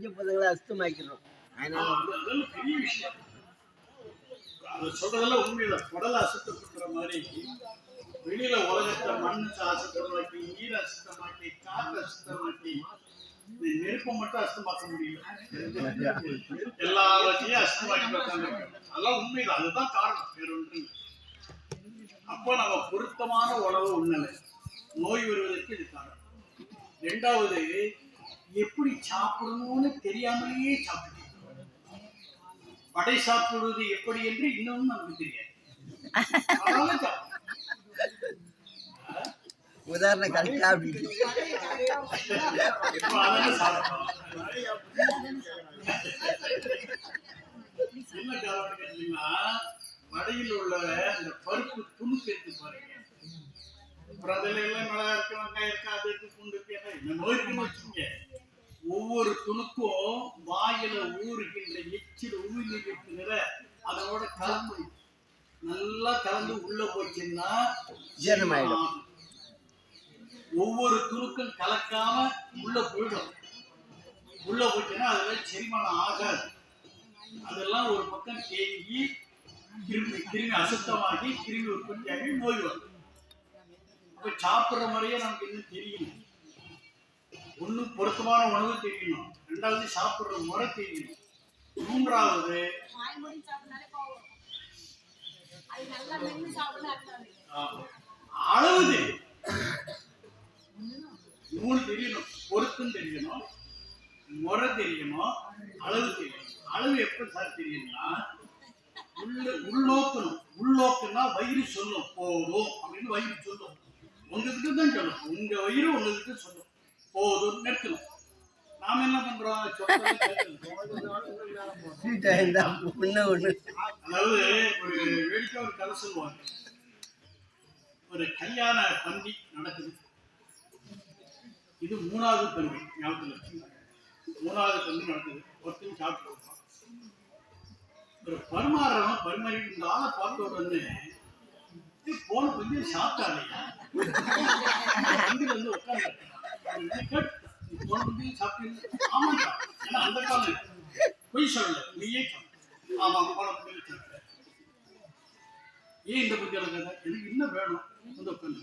குஞ்சு பசங்களை அசுத்தமாக்கிறோம் அதனால அதெல்லாம் பெரிய விஷயம். அது சொல்றதெல்லாம் உண்மையில. குடலை அசுத்தப்படுற மாதிரி வெளியில உலகத்தை மண் அசுத்தமாக்கி நீர் அசுத்தமாக்கி காற்று அசுத்தமாக்கி இந்த நெருப்பை மட்டும் அசுத்தமாக்க முடியல. எல்லாத்தையும் அசுத்தமாக்கி உட்கார்ந்து அதெல்லாம் உண்மையில. அதுதான் காரணம். வேற ஒன்றும் அப்போ நம்ம பொருத்தமான உணவு உண்ணல நோய் வருவதற்கு இது காரணம். ரெண்டாவது எப்படி சாப்பிடணும்னு தெரியாமலேயே சாப்பிட்டு வடை சாப்பிடுவது எப்படி என்று இன்னும் நமக்கு தெரியாது. உதாரணம் கரெக்டா. என்ன கேட்டீங்கன்னா வடையில் உள்ள அந்த பருப்பு துணுக்கு இருக்கு பாருங்க. எல்லாம் மிளகா இருக்கு வெங்காயம் இருக்கு அது இருக்கு பூண்டு இருக்கு எல்லாம் இந்த நோய்க்குன்னு வச்சுக்கோங்க. ஒவ்வொரு துணுக்கும் வாயில ஊறுகின்ற எச்சில் இருக்குங்கிற அதோட கலந்து நல்லா கலந்து உள்ள போச்சுன்னா ஜீரணமாயிடும். ஒவ்வொரு துணுக்கும் கலக்காம உள்ள போயிடும். உள்ள போச்சுன்னா அதுல செரிமானம் ஆகாது. அதெல்லாம் ஒரு பக்கம் தேங்கி கிருமி கிருமி அசுத்தமாகி கிருமி உற்பத்தியாகி நோய் வரும். அப்ப சாப்பிடுற முறையே நமக்கு இன்னும் தெரியணும் ஒண்ணு பொருத்தமான உணவு தெரியணும் ரெண்டாவது சாப்பிடுற முறை தெரியணும் மூன்றாவது அளவு தெரியும் மூணு தெரியணும். பொருத்தம் தெரியணும்? முறை தெரியணும்? அளவு தெரியணும். அளவு எப்ப சார் தெரியும்னா உள்ள உள்நோக்கணும். உள்நோக்குன்னா வயிறு சொல்லும். போதும் அப்படின்னு வயிறு சொல்லும். உங்ககிட்ட தான் சொல்லும். உங்க வயிறு உங்ககிட்ட சொல்லும். போதும் நிறுத்தணும். நாம என்ன பண்றோம்? அதாவது ஒரு வேடிக்கை ஒரு கதை சொல்லுவாங்க. ஒரு கல்யாண பந்தி நடக்குது. இது மூணாவது பந்தி ஞாபகத்தில். மூணாவது பந்தி நடக்குது. ஒருத்தன் சாப்பிட்டு கொடுப்பான் ஒரு பரிமாறவன் பரிமாறிட்டு இந்த ஆளை பார்த்த உடனே "ஏய், போன பந்தி சாப்பிட்டாலையா வந்து உட்காந்து சாப்பிட்டு ஆமாண்டா அந்த காலம் பொய் சொல்லல நீயே ஆமா போன பந்தி ஏன் இந்த பந்தி கதை எனக்கு என்ன வேணும் வந்து உட்காந்து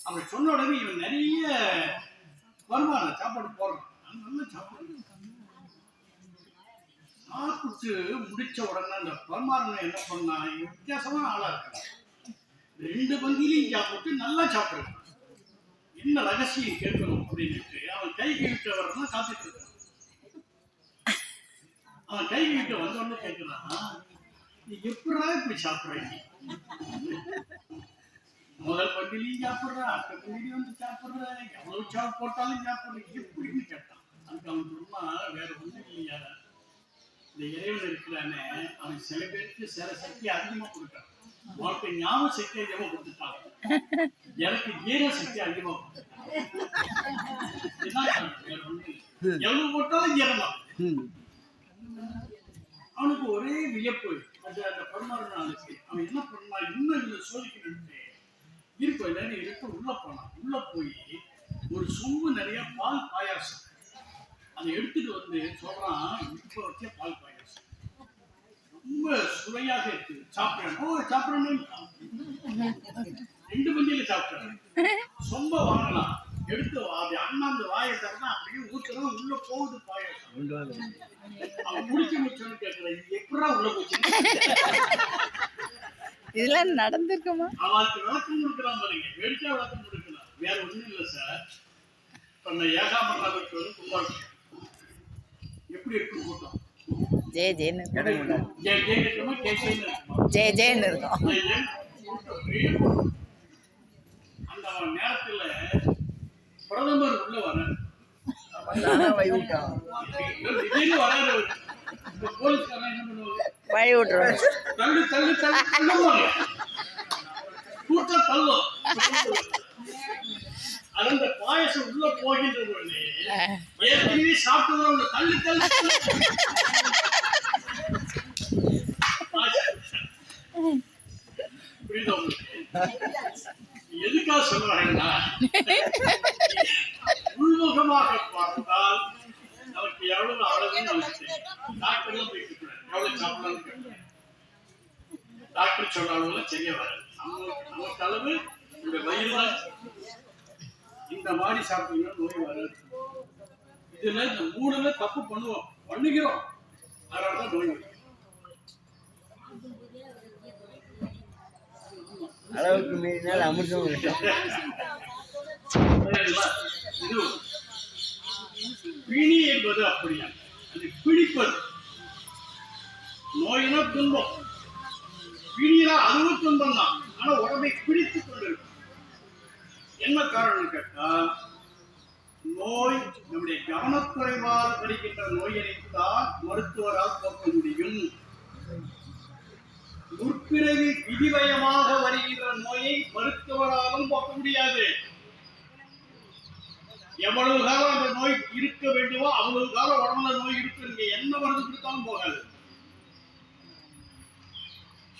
அப்படி சொன்ன? உடனே இவன் நிறைய வருமானம் சாப்பாடு போடுறான் நான் நல்ல சாப்பாடு சாப்பிட்டு முடிச்ச உடனே அந்த பரமாரணம் என்ன பண்ணா இவன் வித்தியாசமான ஆளா இருக்கான் ரெண்டு பந்திலையும் சாப்பிட்டு நல்லா சாப்பிடுறான் என்ன ரகசியம் கேட்கணும் அப்படின்ட்டு அவன் கை கழுவிட்டு வரணும் காத்துட்டு இருக்கான். அவன் கை கழுவிட்டு வந்த உடனே கேட்கிறான் நீ எப்படா இப்படி சாப்பிடுறீங்க முதல் பண்டிலையும் சாப்பிடுற அடுத்த பண்டிகை வந்து சாப்பிடுற எவ்வளவு சாப்பு போட்டாலும் சாப்பிடுற எப்படின்னு கேட்டான். அதுக்கு அவன் சொன்னா வேற ஒண்ணும் இல்லையா? இந்த இறைவன் இருக்கிறானே அவன் சில பேருக்கு சில சக்தி அதிகமா கொடுக்கான் உனக்கு ஞாபக சக்தி அதிகமா கொடுத்துட்டான் எனக்கு ஜீர சக்தி அதிகமா கொடுத்துட்டான் இதுதான் காரணம், வேற ஒண்ணும் இல்லை. எவ்வளவு போட்டாலும் ஜீரணம் ம். அவனுக்கு ஒரே வியப்பு. அந்த அந்த பரமாரணாளுக்கு அவன் என்ன பண்ணா இன்னும் இந்த சோதிக்கணும்னு இருக்கும் எல்லாரும் இருக்கு உள்ள போனான் உள்ள போய் ஒரு சொம்பு நிறைய பால் பாயாசம். அதை எடுத்துட்டு வந்து சொல்றான் இப்ப வச்ச பால் பாயாசம். ரொம்ப சுவையாக இருக்கு. சாப்பிடணும் ஓ சாப்பிடணும் ரெண்டு சொம்ப வாங்கலாம். எடுத்து அது அண்ணாந்து வாயை திறந்தா அப்படியே ஊத்துறோம் உள்ள போகுது பாயாசம். கொண்டு வாங்க அவன் முடிக்க முடிச்சோன்னு கேட்கிறேன் இது எப்படா உள்ள போச்சு? இதெல்லாம் நடந்திருக்குமா? அவளுக்கு விளக்கம் கொடுக்குறான் பாருங்க. வேடிக்கை விளக்கம் கொடுக்கலாம் வேற ஒண்ணும் இல்லை சார் இப்ப இந்த ஏகாமராவுக்கு வந்து கும்பாபிஷேகம். எப்படி இருக்கும் கூட்டம் ஜெய ஜெயன்னு. ஜெய ஜெயன்னு ஜெய ஜெயன்னு. கூட்டம் ஒரே இருக்கும். வழி விட்டுருவோம் அந்த பாயசம் உள்ள போகின்ற பொழுது ஏற்கனவே தள்ளு தள்ளு தள்ளு. புரியுதா உங்களுக்கு? எதுக்காக சொல்றாங்கன்னா உள்முகமாக பார்த்தால் நமக்கு சாப்பிடணும்னு அவசியம் டாக்டர்லாம் போய் எவ்வளவு சாப்பிடலாம்னு டாக்டர் சொல்ற அளவுல சரியா வராது. நமக்கு அளவு இந்த வயிறு தான். இந்த மாதிரி சாப்பிட்டீங்கன்னா நோய் வராது. இதுல இந்த மூணுல தப்பு பண்ணுவோம். பண்ணுகிறோம் அதனாலதான் நோய் வரும் அளவுக்கு மீறினால் அமிர்தம் இருக்கும் இது பிணி என்பது அப்படியா? அது பிடிப்பது. நோயினா துன்பம். பிணினா அதுவும் துன்பம் தான் ஆனா உடம்பை பிடித்துக் கொண்டிருக்கும். என்ன காரணம் கேட்டா நோய் நம்முடைய கவனக்குறைவால் வருகின்ற நோயினைத்தான் மருத்துவரால் போக்க முடியும்? முற்பிறவி விதிவயமாக வருகின்ற நோயை மருத்துவராலும் போக்க முடியாது. எவ்வளவு காலம் அந்த நோய் இருக்க வேண்டுமோ அவ்வளவு காலம் உடம்புல நோய் இருக்கு. நீங்க என்ன மருந்து கொடுத்தாலும் போகாது.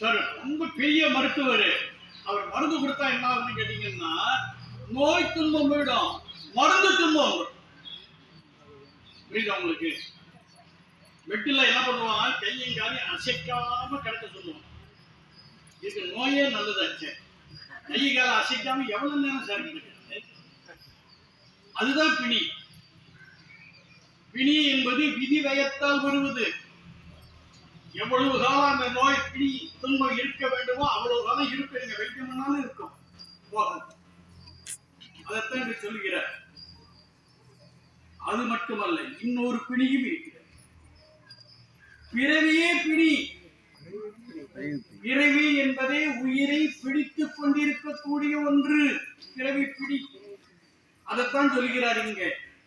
சார் ரொம்ப பெரிய மருத்துவர். அவர் மருந்து கொடுத்தா என்ன ஆகுதுன்னு கேட்டீங்கன்னா நோய் துன்பம் போயிடும். மருந்து துன்பம். புரியுது புரியுதா உங்களுக்கு வெட்டில என்ன பண்ணுவாங்க கையும் காலையும் அசைக்காம கிடக்க சொல்லுவாங்க இது நோயே நல்லதாச்சு. கை கால அசைக்காம எவ்வளவு நேரம் சார் அதுதான் பிணி. பிணி என்பது விதி வயத்தால் வருவது. எவ்வளவு காலம் அந்த நோய் பிணி துன்பம் இருக்க வேண்டுமோ அவ்வளவு காலம் இருப்பீங்க வைக்கணும்னாலும் இருக்கும். போகாது. அதைத்தான் இங்கு சொல்லுகிறார். அது மட்டுமல்ல இன்னொரு பிணியும் இருக்கிறது. பிறவியே பிணி. பிறவி என்பதே உயிரை பிடித்துக் கொண்டிருக்கக்கூடிய ஒன்று. பிறவி பிடி. அதைத்தான் சொல்கிறார் இங்க.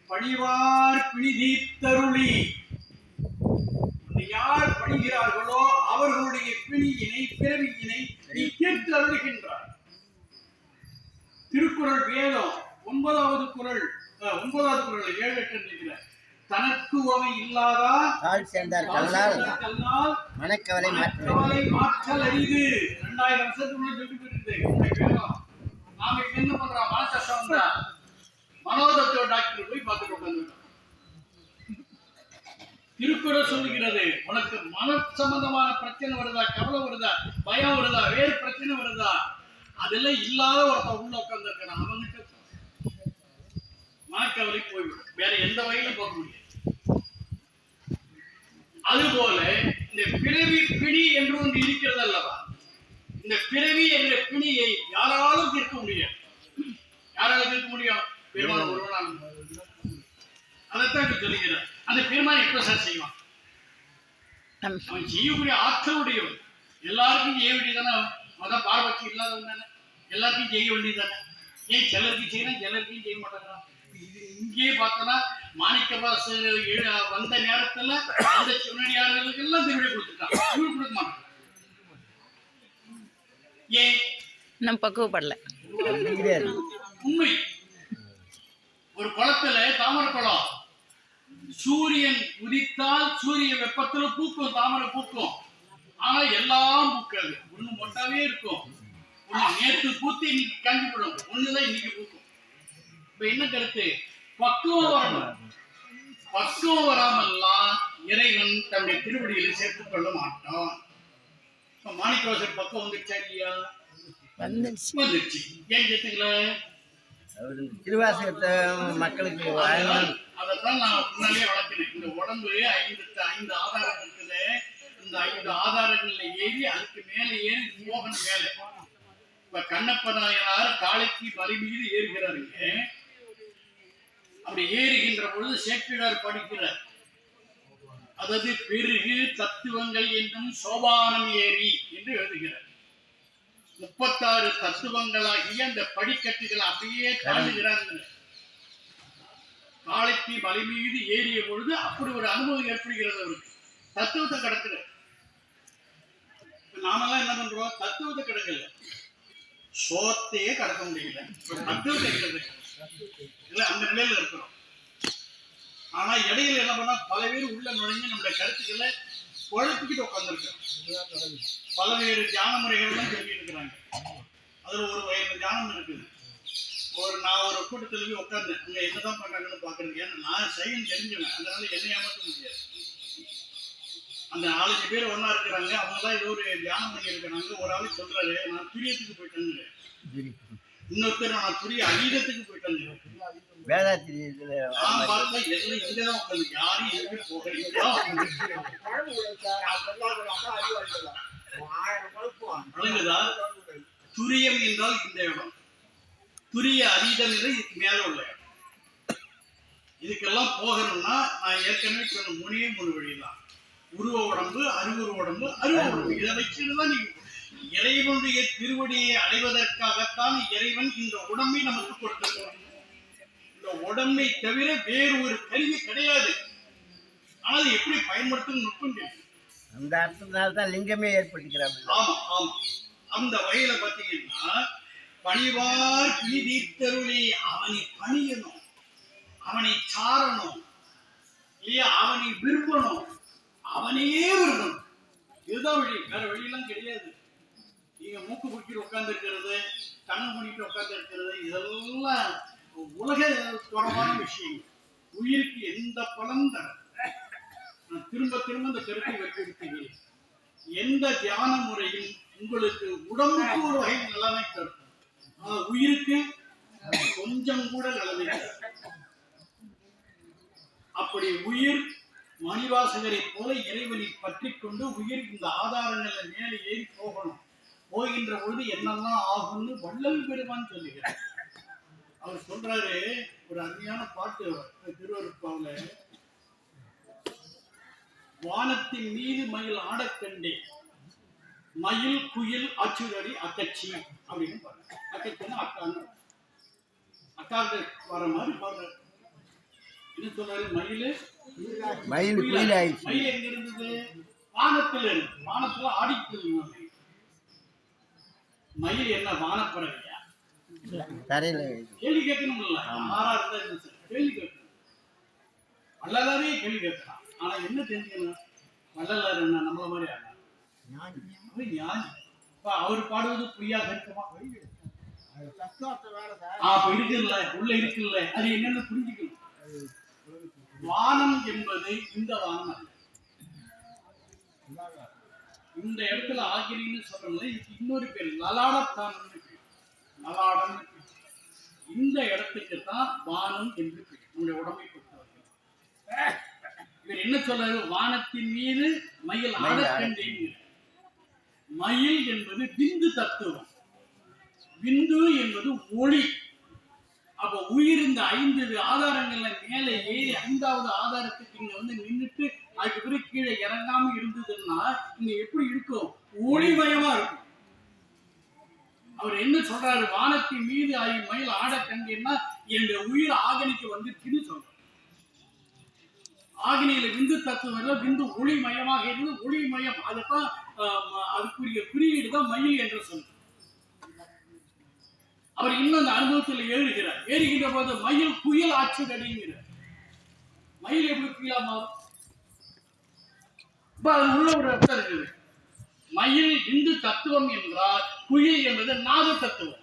பணிவார் பிணிதீத்தருளி யார் பணிகிறார்களோ அவர்களுடைய பிணியினை பிறவியினை நீ தீர்த்து அருளுகின்றார். திருக்குறள் வேதம் ஒன்பதாவது அஹ், ஒன்பதாவது குறள் ஏழு எட்டு தனக்கு உமை இல்லாதா? கல்லால் மனக்கவலை மாற்ற கவலை மாற்றல் அரிது ரெண்டாயிரம் வருஷத்துக்கு முன்னாடி சொல்லிட்டு போயிருக்கு நாம என்ன பண்றோம்? மன கஷ்டம் வந்தா மனோதத்துவ டாக்டர் போய் பார்த்துட்டு உட்காந்துருக்கோம் திருக்குறள் சொல்லுகிறது உனக்கு மன சம்பந்தமான பிரச்சனை வருதா? கவலை வருதா? பயம் வருதா? வேறு பிரச்சனை வருதா? அதெல்லாம் இல்லாத ஒருத்தன் உள்ள உட்காந்துருக்கான் அவன்கிட்ட மனக்கவலை போய்விடும். வேற எந்த வகையிலும் போக முடியாது. அதுபோல இந்த பிறவி பிணி என்று ஒன்று இருக்கிறது அல்லவா இந்த பிறவி என்ற பிணியை யாராலும் தீர்க்க முடியாது. யாரால தீர்க்க முடியும்? பெருமாள் ஒருவனால அதைத்தான் சொல்லுகிறார். அந்த பெருமாள் எப்ப சார் செய்வான்? அவன் செய்யக்கூடிய ஆற்றல் உடையவன். எல்லாருக்கும் செய்ய வேண்டியதானே மத பார்வத்தி இல்லாதவன் தானே? எல்லாத்தையும் செய்ய வேண்டியதானே ஏன் சிலருக்கு செய்யணும் சிலருக்கும் செய்ய மாட்டேங்கிறான்? இது இங்கேயே பார்த்தோன்னா மாணிக்க எழு- வந்த நேரத்துல அந்த சிவனடியார்களுக்கு எல்லாம் திருவிழை கொடுத்துட்டான் இவரு கொடுக்க மாட்டான் ஏன்? இன்னும் பக்குவப்படல. உண்மை. ஒரு குளத்துல தாமரை குளம். சூரியன் உதித்தால் சூரிய வெப்பத்துல பூக்கும் தாமரை பூக்கும். ஆனா எல்லாம் பூக்காது. ஒண்ணு மொட்டாவே இருக்கும். ஒண்ணு நேற்று பூத்து இன்னைக்கு காஞ்சி போடும் ஒண்ணுதான் இன்னைக்கு பூக்கும். இப்ப என்ன கருத்து? பக்குவம் வரணும் பக்குவம் வராமல்லாம் இறைவன் தன்னுடைய திருவடியில் சேர்த்துக் கொள்ள மாட்டான். இப்ப மாணிக்கவாசர் பக்குவம் வந்துச்சா இல்லையா? வந்துருச்சு. ஏன் கேட்டுங்களே? திருவாசகத்தை மக்களுக்கு அதைத்தான் நான் முன்னாடியே வளர்க்கிறேன் இந்த உடம்பு ஐந்து ஐந்து ஆதாரம் இருக்குது. இந்த ஐந்து ஆதாரங்கள்ல ஏறி அதுக்கு மேல ஏறி மோகன் மேல இப்ப கண்ணப்ப நாயனார் காளைக்கு மலை மீது ஏறுகிறாருங்க. அப்படி ஏறுகின்ற பொழுது சேக்கிழார் படிக்கிறார். அதாவது பெருகு தத்துவங்கள் என்றும் சோபானம் ஏறி என்று எழுதுகிறார். முப்பத்தாறு தத்துவங்களாகிய அந்த படிக்கட்டுகள் அப்படியே தாண்டுகிறார்கள். காலைக்கு மலை மீது ஏறிய பொழுது அப்படி ஒரு அனுபவம் ஏற்படுகிறது அவருக்கு. தத்துவத்தை கடக்கிற நாமெல்லாம் என்ன பண்றோம்? தத்துவத்தை கிடக்கல. சோத்தையே கடக்க முடியல. தத்துவத்தை கிடக்கல. இல்லை அந்த நிலையில் இருக்கிறோம் ஆனால் இடையில என்ன பண்ணால் பல பேர் உள்ள நுழைஞ்சு நம்முடைய கருத்துக்களை குழப்பிக்கிட்டு உட்காந்துருக்கோம் பல்வேறு தியான முறைகள்லாம் சொல்லிட்டு இருக்கிறாங்க. அதில் ஒரு வயது தியானம் இருக்குது. ஒரு நான் ஒரு கூட்டத்தில் போய் உட்கார்ந்தேன். அங்கே என்னதான் பண்ணுறாங்கன்னு பாக்குறேன் ஏன்னா நான் செய்யணும் தெரிஞ்சுவேன். அதனால என்னை ஏமாற்ற முடியாது. அந்த நாலஞ்சு பேர் ஒன்றா இருக்கிறாங்க. அவங்க தான் ஏதோ ஒரு தியானம் பண்ணி இருக்கிறாங்க. ஒரு ஆளுக்கு சொல்கிறாரு நான் பிரியத்துக்கு போயிட்டேன்னு இன்னொருத்தர் நான் துரிய அதீதத்துக்கு போயிட்டேங்க வேதாத்திரி இதுல இங்கதான் உட்காந்து யாரும் எதுவுமே போகிறீங்களா விளங்குதா துரியம் என்றால் இந்த இடம். துரிய அதீதம் என்றால் இதுக்கு மேல உள்ள இடம். இதுக்கெல்லாம் போகணும்னா நான் ஏற்கனவே சொன்ன மூணே மூணு வழிதான். உருவ உடம்பு அருவுருவ உடம்பு அருவ உடம்பு. இதை வச்சுட்டு தான் நீங்க இறைவனுடைய திருவடியை அடைவதற்காகத்தான் இறைவன் இந்த உடம்பை நமக்கு கொடுத்திருக்கிறான். இந்த உடம்பை தவிர வேறு ஒரு கருவி கிடையாது. ஆனால் எப்படி பயன்படுத்தும் நுட்பம் அந்த அர்த்தத்தினால தான் லிங்கமே ஏற்பட்டுக்கிறாங்க ஆமா ஆமா. அந்த வகையில பாத்தீங்கன்னா பணிவார் பிணி தீர்த்தருளி அவனை பணியணும். அவனை சாரணும். இல்லையா? அவனை விரும்பணும். அவனையே விரும்பணும். இதுதான் வழி. வேற வழியெல்லாம் கிடையாது. நீங்க மூக்கு பிடிக்கிட்டு உட்கார்ந்து இருக்கிறது கண்ணு பண்ணிட்டு உட்கார்ந்து இருக்கிறது இதெல்லாம் உலக தொடர்பான விஷயங்கள். உயிருக்கு எந்த பலன் தர நான் திரும்ப திரும்ப இந்த கருத்தை வலியுறுத்துகிறேன் எந்த தியான முறையும் உங்களுக்கு உடம்புக்கு ஒரு வகை நலனை தரும் உயிருக்கு கொஞ்சம் கூட நலனை அப்படி உயிர் மணிவாசகரை போல இறைவனை பற்றி கொண்டு உயிர் இந்த ஆதாரங்கள்ல மேலே ஏறி போகணும். போகின்ற பொழுது என்னெல்லாம் ஆகும்னு வள்ளல் பெருமான் சொல்லுகிறார். அவர் சொல்றாரு ஒரு அருமையான பாட்டு திருவருப்பாவுல வானத்தின் மீது மயில் ஆடக் கண்டேன். மயில் குயில் அச்சுதடி அக்கச்சி அப்படின்னு பாருங்க அக்கச்சின்னா அக்கான்னு அக்காவுக்கு வர மாதிரி பாடுறாரு. என்ன சொல்றாரு? மயில் மயில் மயில் எங்க இருந்தது? வானத்துல இருந்து. வானத்துல ஆடிட்டு இருந்தது மயில் என்ன வானப்பறவையா? தரையில. கேள்வி கேட்கணும்ல. ஆறா இருந்தா? கேள்வி கேட்கணும். வள்ளலாரே கேள்வி கேட்கலாம். ஆனா என்ன தெரிஞ்சுக்கணும்? வள்ளலார் என்ன நம்மள மாதிரி? அவர் ஞானி. அப்ப அவர் பாடுவது புரியாக இருக்குமா ஆ, அப்ப இருக்குல்ல உள்ள இருக்குல்ல. அது என்னன்னு புரிஞ்சுக்கணும். வானம் என்பது இந்த வானம் அல்ல. இந்த இடத்துல ஆகிரின்னு இதுக்கு இன்னொரு பேர் லலாடத்தானம்னு பேர். லலாடம் இந்த இடத்துக்கு தான் வானம் என்று பேர். நம்முடைய உடம்பை பொறுத்தவரை இவர் என்ன சொல்றாரு? வானத்தின் மீது மயில் மயில் ஆடக் ஆடக்கண்டேன் மயில் என்பது பிந்து தத்துவம். பிந்து என்பது ஒளி. அப்ப உயிர் இந்த ஐந்து ஆதாரங்கள்ல மேலே ஏறி ஐந்தாவது ஆதாரத்துக்கு இங்க வந்து நின்னுட்டு அதுக்கு பிறகு கீழே இறங்காம இருந்ததுன்னா இங்க எப்படி இருக்கும்? ஒளிமயமா இருக்கும். அவர் என்ன சொல்றாரு? வானத்தின் மீது ஆகி மயில் ஆட கண்டேன்னா என்னுடைய உயிர் ஆகனிக்கு வந்துருச்சுன்னு சொல்றாரு. ஆகினியில விந்து தத்துவம் இல்ல விந்து ஒளிமயமாக இருந்து ஒளிமயம். அதைத்தான் ஆஹ், அதுக்குரிய குறியீடு தான் மயில் என்று சொல்றார். அவர் இன்னும் அந்த அனுபவத்தில் ஏறுகிறார். ஏறுகின்ற போது மயில் புயல் ஆட்சிதடிங்கிறார் மயில் எப்படி புயலா மாறும்? இப்ப அது உள்ள ஒரு அர்த்தம் இருக்குது மயில் இந்து தத்துவம் என்றால் குயில் என்பது நாத தத்துவம்.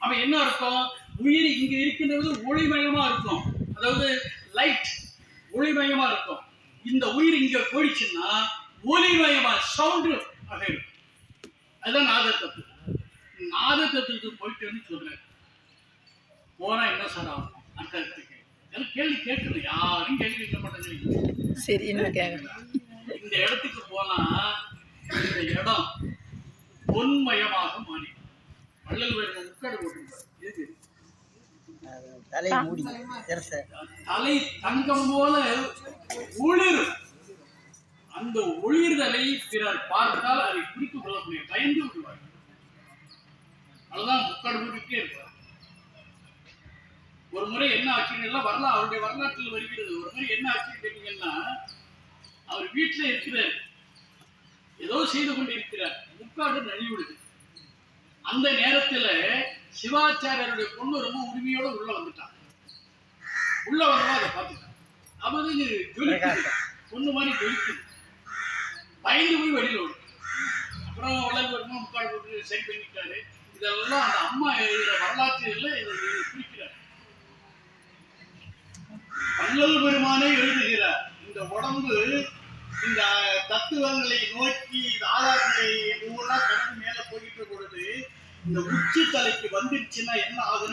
அப்ப என்ன அர்த்தம்? உயிர் இங்க இருக்கின்றது ஒளிமயமா இருக்கும். அதாவது லைட் ஒளிமயமா இருக்கும். இந்த உயிர் இங்க போயிடுச்சுன்னா ஒளிமயமா சவுண்டு ஆக இருக்கும். அதுதான் நாத தத்துவம். நாத தத்துவத்துக்கு போயிட்டேன்னு சொல்றேன். போனா என்ன சார் ஆகும்? அர்த்தத்துக்கு. கேள்வி கேட்கணும் யாரும் கேள்வி கேட்க மாட்டேங்கிறீங்க சரி கேட்குறேன் இந்த இடத்துக்கு போனா இந்த இடம் பொன்மயமாக மாறி வள்ளல் வேறு முக்காடு போட்டிருப்பார். தலை மூடி தலை தங்கம் போல ஒளிரும் அந்த ஒளிர்தலை பிறர் பார்த்தால் அதை குறித்து கொள்ள முடியும் பயந்து விடுவார். அதுதான் முக்காடு போட்டுட்டே இருப்பார். ஒரு முறை என்ன ஆச்சுன்னு வரலாம் அவருடைய வரலாற்றில் வருகிறது. ஒரு முறை என்ன ஆச்சுன்னு கேட்டீங்கன்னா அவர் வீட்டுல இருக்கிறார். ஏதோ செய்து கொண்டிருக்கிறார். முக்காடு நழுவிடுது அந்த நேரத்துல சிவாச்சாரியருடைய பொண்ணு ரொம்ப உரிமையோட உள்ள வந்துட்டான் உள்ள வந்தவா அதை பார்த்துட்டான் அப்ப ஜொலிக்குது. பொண்ணு மாதிரி ஜொலிக்குது. பயந்து போய் வெளியில் விடும் அப்புறம் வளர் வருமா முக்காடு போட்டு சரி பண்ணிட்டாரு இதெல்லாம் அந்த அம்மா எழுதுற வரலாற்றுல இதை குறிக்கிறார். வள்ளல் பெருமானே எழுதுகிறார் இந்த உடம்பு இந்த தத்துவங்களை நோக்கி ஆதாரங்களை ஒவ்வொன்றா கடந்து மேல போயிட்டு பொழுது இந்த உச்சி தலைக்கு வந்துருச்சுன்னா என்ன ஆகுது